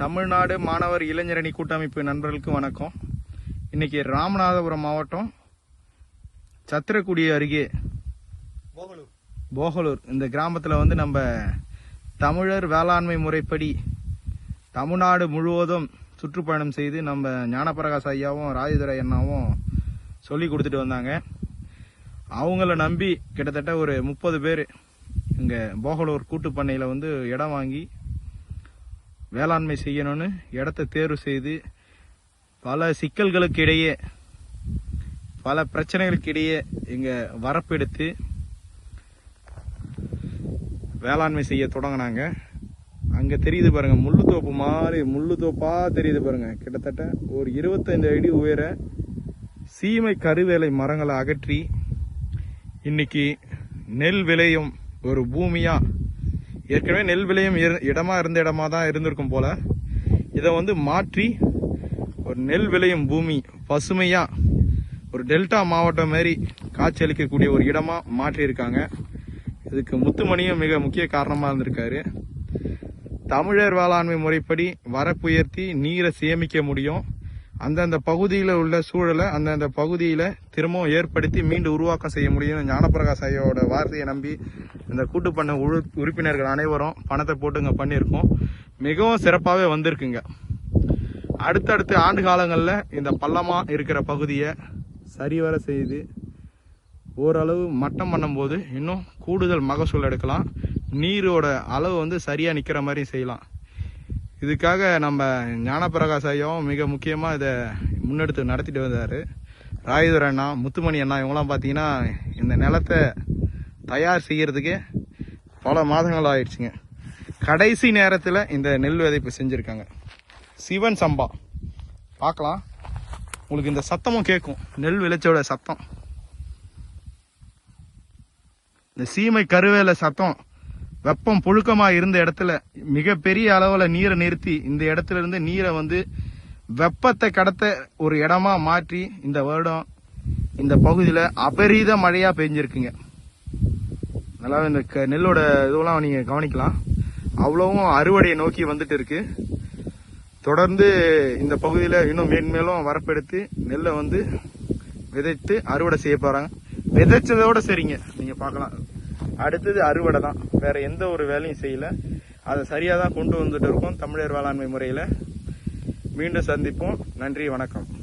தமிழ்நாடு மாணவர் இளைஞரணி கூட்டமைப்பு நண்பர்களுக்கு வணக்கம். இன்னைக்கு ராமநாதபுரம் மாவட்டம் சத்திரக்குடி அருகே போகலூர். இந்த கிராமத்தில் வந்து நம்ம தமிழர் வேளாண்மை முறைப்படி தமிழ்நாடு முழுவதும் சுற்றுப்பயணம் செய்து நம்ம ஞானப்பிரகாஷ் ஐயாவும் ராஜதுரை அண்ணாவும் சொல்லி கொடுத்துட்டு வந்தாங்க. அவங்கள நம்பி கிட்டத்தட்ட ஒரு முப்பது பேர் இங்கே போகலூர் கூட்டு பண்ணையில் வந்து இடம் வாங்கி வேளாண்மை செய்யணும்னு இடத்த தேர்வு செய்து பல சிக்கல்களுக்கு இடையே பல பிரச்சனைகளுக்கு இடையே இங்க வரப்பெடுத்து வேளாண்மை செய்ய தொடங்கினாங்க. அங்கே தெரியுது பாருங்க முள்ளுத்தோப்பு மாதிரி தோப்பாக தெரியுது பாருங்கள் கிட்டத்தட்ட ஒரு இருபத்தைந்து அடி உயர சீமை கருவேலை மரங்களை அகற்றி இன்னைக்கு நெல் விளையும் ஒரு பூமியாக ஏற்கனவே நெல் விளையும் இரு- இடமா இருந்த இடமா தான் இருந்திருக்கும் போல. இதை வந்து மாற்றி ஒரு நெல் விளையும் பூமி பசுமையா ஒரு டெல்டா மாவட்டம் மாதிரி காட்சியளிக்கக்கூடிய ஒரு இடமா மாற்றியிருக்காங்க. இதுக்கு முத்துமணியும் மிக முக்கிய காரணமாக இருந்திருக்காரு. தமிழர் வேளாண்மை முறைப்படி வரப்புயர்த்தி நீரை சேமிக்க முடியும். அந்தந்த பகுதியில் உள்ள சூழலை அந்தந்த பகுதியில் திரும்பவும் ஏற்படுத்தி மீண்டும் உருவாக்கம் செய்ய முடியும் ஞானப்பிரகாஷ் ஐயோட வார்த்தையை நம்பி இந்த கூட்டுப்பண்ண உழு உறுப்பினர்கள் அனைவரும் பணத்தை போட்டுங்க பண்ணியிருக்கோம். மிகவும் சிறப்பாகவே வந்திருக்குங்க. அடுத்தடுத்த ஆண்டு காலங்களில் இந்த பள்ளமாக இருக்கிற பகுதியை சரிவர செய்து ஓரளவு மட்டம் பண்ணும்போது இன்னும் கூடுதல் மகசூல் எடுக்கலாம். நீரோட அளவு வந்து சரியாக நிற்கிற மாதிரி செய்யலாம். இதுக்காக நம்ம ஞானபிரகாஷ் ஐயாவும் மிக முக்கியமாக இதை முன்னெடுத்து நடத்திட்டு வந்தார். ராயுதர் அண்ணா முத்துமணி அண்ணா இவங்களாம் பார்த்தீங்கன்னா இந்த நிலத்தை தயார் செய்கிறதுக்கே பல மாதங்கள் ஆயிடுச்சுங்க. கடைசி நேரத்தில் இந்த நெல் விதைப்பு செஞ்சுருக்காங்க. சிவன் சம்பா. பார்க்கலாம். உங்களுக்கு இந்த சத்தமும் கேட்கும். நெல் விளைச்சோட சத்தம். இந்த சீமை கருவேல சத்தம். வெப்பம் புழுக்கமா இருந்த இடத்துல மிகப்பெரிய அளவுல நீரை நிறுத்தி இந்த இடத்துல இருந்து நீரை வந்து வெப்பத்தை கடத்த ஒரு இடமா மாற்றி இந்த வருடம் இந்த பகுதியில அபரீத மழையா பெஞ்சிருக்குங்க. நல்லா இந்த க- நெல்லோட இதுவெல்லாம் நீங்க கவனிக்கலாம். அவ்வளவும் அறுவடையை நோக்கி வந்துட்டு இருக்கு. தொடர்ந்து இந்த பகுதியில் இன்னும் மேன்மேலும் வரப்பெடுத்து நெல்லை வந்து விதைத்து அறுவடை செய்ய போறாங்க. விதைச்சதோட சரிங்க. நீங்க பார்க்கலாம். அடுத்தது அறுவடை தான். வேற எந்த ஒரு வேலையும் செய்யல. அதை சரியாக தான் கொண்டு வந்துட்டு இருக்கோம். தமிழர் வேளாண்மை முறையில். மீண்டும் சந்திப்போம். நன்றி வணக்கம்.